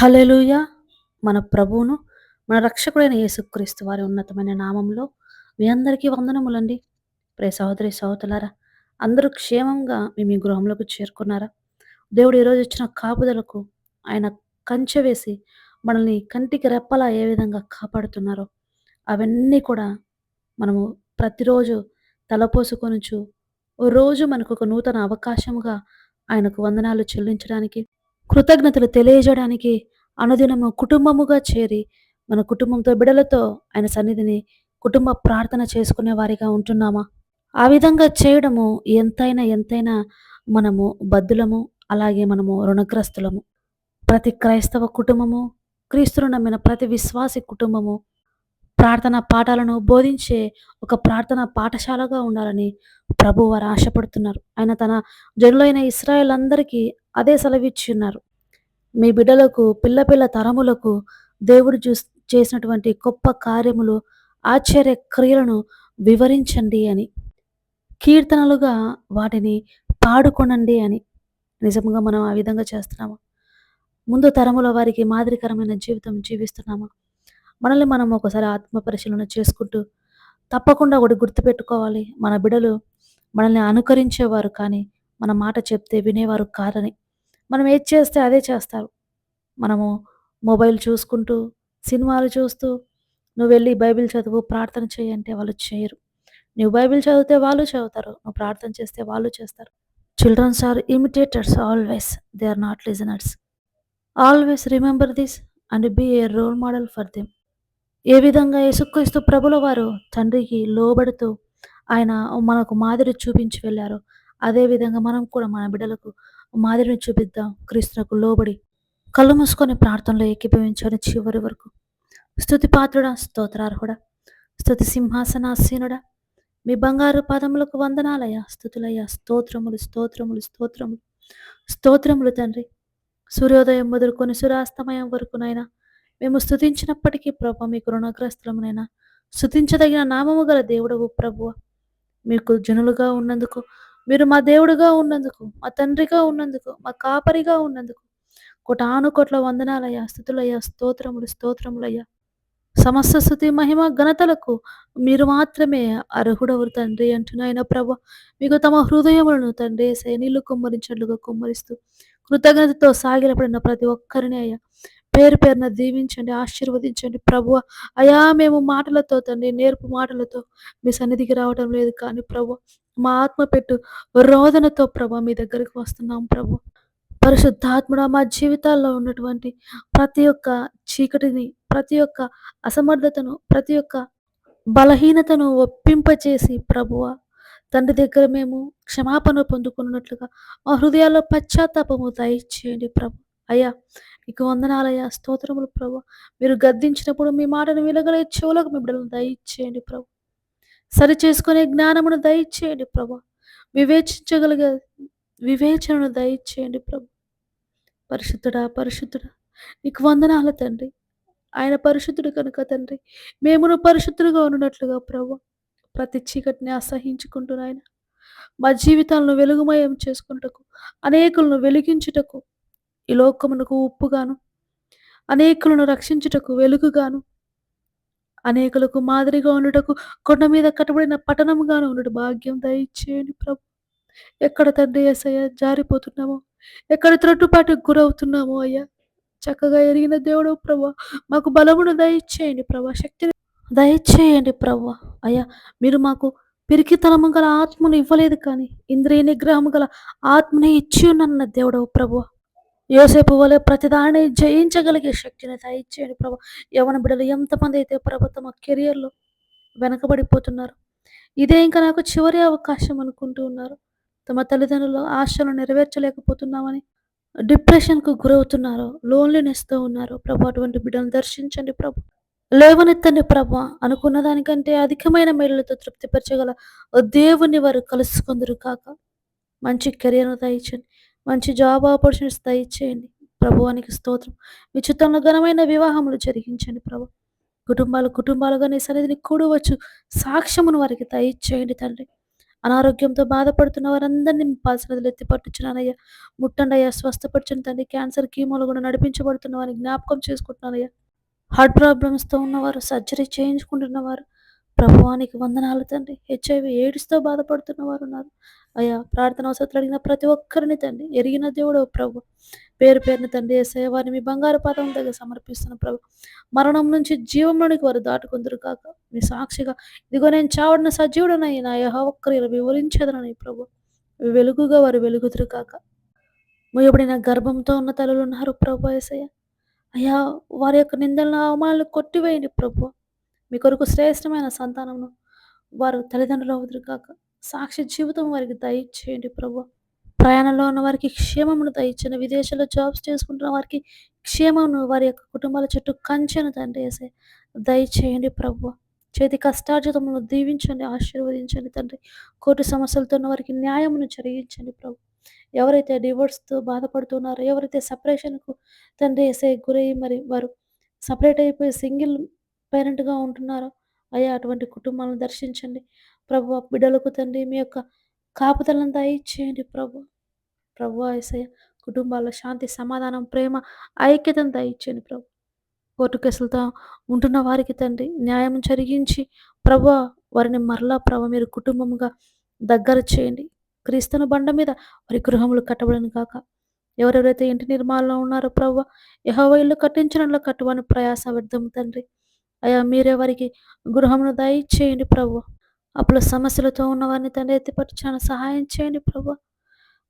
హల్లెలూయా! మన ప్రభువును, మన రక్షకుడైన యేసుక్రీస్తు వారి ఉన్నతమైన నామంలో మీ అందరికీ వందనములండి. ప్రే సహోదరి, సహోదరులారా అందరూ క్షేమంగా మీ మీ గృహంలోకి చేరుకున్నారా? దేవుడు ఈరోజు ఇచ్చిన కాపుదలకు ఆయన కంచె వేసి మనల్ని కంటికి రెప్పలా ఏ విధంగా కాపాడుతున్నారో అవన్నీ కూడా మనము ప్రతిరోజు తలపోసుకొనుచు రోజు మనకు ఒక నూతన అవకాశముగా ఆయనకు వందనాలు చెల్లించడానికి కృతజ్ఞతలు తెలియజేయడానికి అనుదినము కుటుంబముగా చేరి మన కుటుంబంతో బిడలతో ఆయన సన్నిధిని కుటుంబ ప్రార్థన చేసుకునే వారిగా ఉంటున్నామా? ఆ విధంగా చేయడము ఎంతైనా ఎంతైనా మనము బద్దులము అలాగే మనము రుణగ్రస్తులము. ప్రతి క్రైస్తవ కుటుంబము క్రీస్తును నమ్మిన ప్రతి విశ్వాసి కుటుంబము ప్రార్థన పాఠాలను బోధించే ఒక ప్రార్థన పాఠశాలగా ఉండాలని ప్రభు వారు ఆశపడుతున్నారు. ఆయన తన జనులైన ఇస్రాయల్ అందరికీ అదే సెలవిచ్చున్నారు. మీ బిడ్డలకు పిల్ల పిల్ల తరములకు దేవుడు చూ చేసినటువంటి గొప్ప కార్యములు ఆశ్చర్య క్రియలను వివరించండి అని కీర్తనలుగా వాటిని పాడుకొనండి అని నిజంగా మనం ఆ విధంగా చేస్తున్నామా? ముందు తరముల వారికి మాదిరికరమైన జీవితం జీవిస్తున్నామా? మనల్ని మనం ఒకసారి ఆత్మ పరిశీలన చేసుకుంటూ తప్పకుండా ఒకటి గుర్తుపెట్టుకోవాలి. మన బిడలు మనల్ని అనుకరించేవారు కానీ మన మాట చెప్తే వినేవారు కాదని. మనం ఏది చేస్తే అదే చేస్తారు. మనము మొబైల్ చూసుకుంటూ సినిమాలు చూస్తూ నువ్వు వెళ్ళి బైబిల్ చదువు ప్రార్థన చేయంటే వాళ్ళు చేయరు. నువ్వు బైబిల్ చదివితే వాళ్ళు చదువుతారు. నువ్వు ప్రార్థన చేస్తే వాళ్ళు చేస్తారు. Children's are imitators always they are not listeners always remember this and be a role model for them ఏ విధంగా యేసుక్రీస్తు ప్రభుల వారు తండ్రికి లోబడుతూ ఆయన మనకు మాదిరి చూపించి వెళ్ళారో అదే విధంగా మనం కూడా మన బిడ్డలకు మాదిరిని చూపిద్దాం. క్రీస్తునకు లోబడి కళ్ళు మూసుకొని ప్రార్థనలో ఏకీభవించని చివరి వరకు. స్థుతి పాత్రుడా స్తోత్రార్హుడా స్థుతి సింహాసనాసీనుడా మీ బంగారు పాదములకు వందనాలయ స్థుతులయ్యా స్తోత్రములు స్తోత్రములు స్తోత్రములు స్తోత్రములు తండ్రి. సూర్యోదయం మొదలుకొని సూర్యాస్తమయం వరకునైనా మేము స్థుతించినప్పటికీ ప్రభు మీకు రుణగ్రస్తులమునైనా స్థుతించదగిన నామము గల దేవుడవు ప్రభువ. మీకు జనులుగా ఉన్నందుకు మీరు మా దేవుడుగా ఉన్నందుకు మా తండ్రిగా ఉన్నందుకు మా కాపరిగా ఉన్నందుకు. కోటాను కోట్ల వందనాలయ్యా స్థుతులయ్యా స్తోత్రములు స్తోత్రములయ్యా. సమస్త స్థుతి మహిమ ఘనతలకు మీరు మాత్రమే అర్హుడవు తండ్రి అంటున్నాయన ప్రభ. మీకు తమ హృదయములను తండ్రి శైనీలు కుమ్మరించినట్లుగా కుమ్మరిస్తూ కృతజ్ఞతతో సాగిలపడిన ప్రతి ఒక్కరిని అయ్యా. పేరు పేరున దీవించండి ఆశీర్వదించండి ప్రభు అయా మేము మాటలతో తండ్రి నేర్పు మాటలతో మీ సన్నిధికి రావడం లేదు కానీ ప్రభు మా ఆత్మ పెట్టు రోదనతో ప్రభు మీ దగ్గరికి వస్తున్నాం ప్రభు పరిశుద్ధాత్ముడ మా జీవితాల్లో ఉన్నటువంటి ప్రతి ఒక్క చీకటిని ప్రతి ఒక్క అసమర్థతను ప్రతి ఒక్క బలహీనతను ఒప్పింపచేసి ప్రభువ తండ్రి దగ్గర మేము క్షమాపణ పొందుకున్నట్లుగా మా హృదయాల్లో పశ్చాత్తాపము దయచేయండి ప్రభు అయ్యా నీకు వందనాలయ్యా స్తోత్రములు ప్రభు. మీరు గద్దించినప్పుడు మీ మాటను వినగలే చెవులకు మీ బిడ్డలను దయచేయండి ప్రభు. సరి చేసుకునే జ్ఞానమును దయచేయండి ప్రభు. వివేచించగలిగే వివేచనను దయచేయండి ప్రభు. పరిశుద్ధుడా పరిశుద్ధుడా నీకు వందనాల తండ్రి. ఆయన పరిశుద్ధుడు కనుక తండ్రి మేమును పరిశుద్ధుడుగా ఉన్నట్లుగా ప్రభు. ప్రతి చీకటిని అసహించుకుంటూ నాయన మా జీవితాలను వెలుగుమయం చేసుకుంటకు అనేకులను వెలిగించుటకు ఈ లోకమునకు ఉప్పుగాను అనేకులను రక్షించుటకు వెలుగుగాను. అనేకులకు మాదిరిగా ఉండుటకు కొండ మీద కట్టబడిన పట్టణంగాను ఉండుట భాగ్యం దయచేయండి ప్రభు. ఎక్కడ తండ్రి అసయ్య జారిపోతున్నామో ఎక్కడ త్రొట్టుపాటుకు గురవుతున్నామో అయ్యా. చక్కగా ఎరిగిన దేవుడు ప్రభు మాకు బలమును దయచేయండి ప్రభా శక్తిని దయచేయండి ప్రభు. అయ్యా మీరు మాకు పిరికితనము గల ఆత్మను ఇవ్వలేదు కానీ ఇంద్రియ నిగ్రహము గల ఆత్మని ఇచ్చి ఉన్న దేవుడవు ప్రభు. యోసేపు వలె ప్రతిదాన్ని జయించగలిగే శక్తిని దయచేయండి ప్రభు. యవన బిడ్డలు ఎంతమంది అయితే ప్రభు తమ కెరియర్లో వెనకబడిపోతున్నారు. ఇదే ఇంకా నాకు చివరి అవకాశం అనుకుంటూ ఉన్నారు. తమ తల్లిదండ్రుల ఆశలు నెరవేర్చలేకపోతున్నామని డిప్రెషన్కు గురవుతున్నారు. లోన్లీనెస్తో ఉన్నారు. ప్రభు అటువంటి బిడ్డలను దర్శించండి ప్రభు. లేవనెత్తండి ప్రభు. అనుకున్న దానికంటే అధికమైన మేలులతో తృప్తిపరచగల దేవుని వారు కలుసుకుందరు కాక. మంచి కెరియర్ దయచండి మంచి జాబ్ ఆపర్చునిటీస్ దయచేయండి. ప్రభువానికి స్తోత్రం. మీ ఘనమైన వివాహములు జరిగించండి ప్రభు. కుటుంబాలు కుటుంబాలుగా నీ సన్నిధిని కూడవచ్చు. సాక్ష్యమును వారికి దయచేయండి తండ్రి. అనారోగ్యంతో బాధపడుతున్న వారందరినీ మీ ఎత్తిపట్టుచున్నానయ్యా. ముట్టండయ్యా ముట్టండి అయ్యా స్వస్థపరచండి తండ్రి క్యాన్సర్ కీమోలు కూడా నడిపించబడుతున్న వారిని జ్ఞాపకం చేసుకుంటున్నానయ్యా. హార్ట్ ప్రాబ్లమ్స్తో ఉన్నవారు సర్జరీ చేయించుకుంటున్నవారు ప్రభువానికి వందనాలు తండ్రి. హెచ్ఐవి ఎయిడ్స్తో బాధపడుతున్న వారు ఉన్నారు. అయ్యా ప్రార్థన అవసరం అడిగిన ప్రతి ఒక్కరిని తండ్రి ఎరిగిన దేవుడు ప్రభు. పేరు పేరుని తండ్రి ఏసయ్య వారిని మీ బంగారు పాదం దగ్గర సమర్పిస్తున్న ప్రభు. మరణం నుంచి జీవంలోనికి వారు దాటుకుందరు కాక మీ సాక్షిగా ఇదిగో నేను చావడిన సజీవుడనై నా యహ ఒక్కరి వివరించేదనని ప్రభు. వెలుగుగా వారు వెలుగుతురు కాక ముయబడిన గర్భంతో ఉన్న తల్లులు ఉన్నారు ప్రభు ఏసయ్య. అయ్యా వారి యొక్క నిందలను అవమానాలు కొట్టివేయండి ప్రభు. మీ కొరకు శ్రేష్టమైన సంతానమును వారు తల్లిదండ్రులు అవుదురు కాక సాక్షి జీవితం వారికి దయచేయండి ప్రభు. ప్రయాణంలో ఉన్న వారికి క్షేమమును దయచండి విదేశాల్లో జాబ్స్ చేసుకుంటున్న వారికి క్షేమమును వారి యొక్క కుటుంబాల చుట్టూ కంచెను తండ్రి వేసే దయచేయండి ప్రభు. చేతి కష్టార్జితమును దీవించండి ఆశీర్వదించండి తండ్రి. కోర్టు సమస్యలతో ఉన్న వారికి న్యాయమును జరిగించండి ప్రభు. ఎవరైతే డివోర్స్తో బాధపడుతున్నారో ఎవరైతే సపరేషన్కు తండ్రి వేసే గురయ్యి మరి వారు సపరేట్ అయిపోయి సింగిల్ పేరెంట్గా ఉంటున్నారో అయ్యా అటువంటి కుటుంబాలను దర్శించండి. ప్రభు బిడ్డలకు తండ్రి మీ యొక్క కాపుదలను దయచేయండి ప్రభు. ప్రభు ఏసయ్య కుటుంబాల్లో శాంతి సమాధానం ప్రేమ ఐక్యతను దయచేయండి ప్రభు. కోర్టు కేసులతో ఉంటున్న వారికి తండ్రి న్యాయం జరిగించి ప్రభు వారిని మరలా ప్రభు మీరు కుటుంబంగా దగ్గర చేయండి. క్రీస్తుని బండ మీద వారి గృహములు కట్టబడను కాక ఎవరెవరైతే ఇంటి నిర్మాణంలో ఉన్నారో ప్రభు యహో ఇల్లు కట్టించడంలో కట్టువని ప్రయాస వ్యర్థం తండ్రి. అయ్యా మీరే వారికి గృహమును దయచేయండి ప్రభు. అప్పుల సమస్యలతో ఉన్న వారిని తండ్రి ఎత్తిపరచాను చాలా సహాయం చేయండి ప్రభు.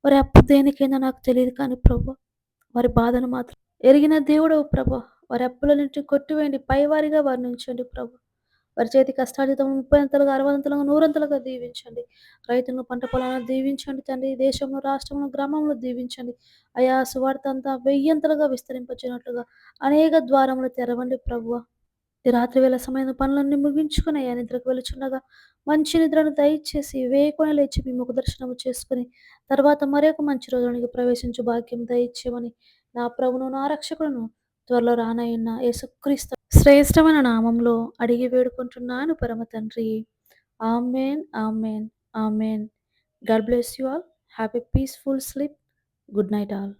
వారి అప్పు దేనికైనా నాకు తెలియదు కానీ ప్రభు వారి బాధను మాత్రం ఎరిగిన దేవుడు ప్రభు. వారి అప్పుల కొట్టివేయండి పైవారిగా వారిని ఉంచండి ప్రభు. వారి చేతి కష్టార్జితం ముప్పై అంతలుగా అరవదంతలుగా నూరంతలుగా దీవించండి. రైతులను పంట పొలాలను దీవించండి తండ్రి. దేశంలో రాష్ట్రంలో గ్రామంలో దీవించండి. అయా సువార్త అంతా వెయ్యంతలుగా విస్తరింపచ్చినట్లుగా అనేక ద్వారములు తెరవండి ప్రభువ రాత్రి వేళ సమయం పనులన్నీ ముగించుకుని అయ్యా నిద్రకు వెలుచుండగా మంచి నిద్రను దయచేసి వేయకొని లేచి మీ ముఖ దర్శనము చేసుకుని తర్వాత మరొక మంచి రోజునికి ప్రవేశించు భాగ్యం దయచేయమని నా ప్రభును నా రక్షకులను త్వరలో రానయ్యన్న యేసుక్రీస్తు శ్రేష్టమైన నామంలో అడిగి వేడుకుంటున్నాను. పరమ తండ్రి amen amen amen. God bless you all. Happy peaceful sleep. Good night all.